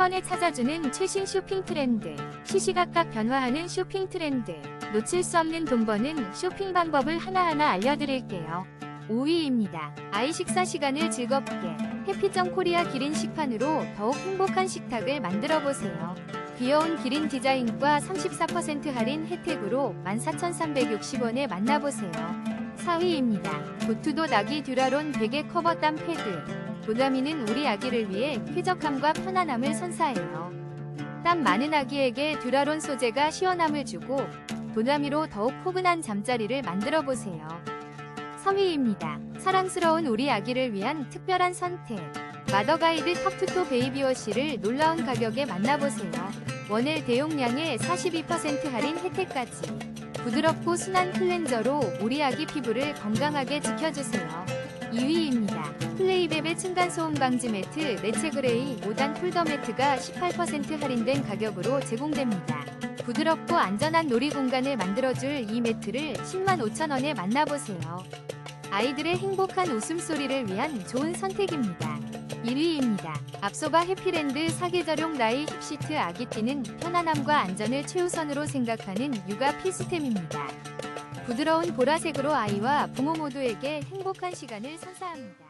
번에 찾아주는 최신 쇼핑 트렌드, 시시각각 변화하는 쇼핑 트렌드, 놓칠 수 없는 돈 버는 쇼핑 방법을 하나하나 알려드릴게요. 5위입니다. 아이 식사 시간을 즐겁게 해피점 코리아 기린 식판으로 더욱 행복한 식탁을 만들어 보세요. 귀여운 기린 디자인과 34% 할인 혜택으로 14,360원에 만나보세요. 4위입니다. 고투도 나기 듀라론 베개 커버 땀 패드. 도나미는 우리 아기를 위해 쾌적함과 편안함을 선사해요. 땀 많은 아기에게 듀라론 소재가 시원함을 주고 도나미로 더욱 포근한 잠자리를 만들어 보세요. 3위입니다. 사랑스러운 우리 아기를 위한 특별한 선택. 마더가이드 탑투토 베이비워시를 놀라운 가격에 만나보세요. 원엘 대용량에 42% 할인 혜택까지. 부드럽고 순한 클렌저로 우리 아기 피부를 건강하게 지켜주세요. 2위입니다. 플레이베베 층간소음 방지 매트 네체그레이 5단 폴더 매트가 18% 할인된 가격으로 제공됩니다. 부드럽고 안전한 놀이 공간을 만들어줄 이 매트를 10만 5천원에 만나보세요. 아이들의 행복한 웃음소리를 위한 좋은 선택입니다. 1위입니다. 앞서가 해피랜드 사계절용 나이 힙시트 아기띠는 편안함과 안전을 최우선으로 생각하는 육아 필수템입니다. 부드러운 보라색으로 아이와 부모 모두에게 행복한 시간을 선사합니다.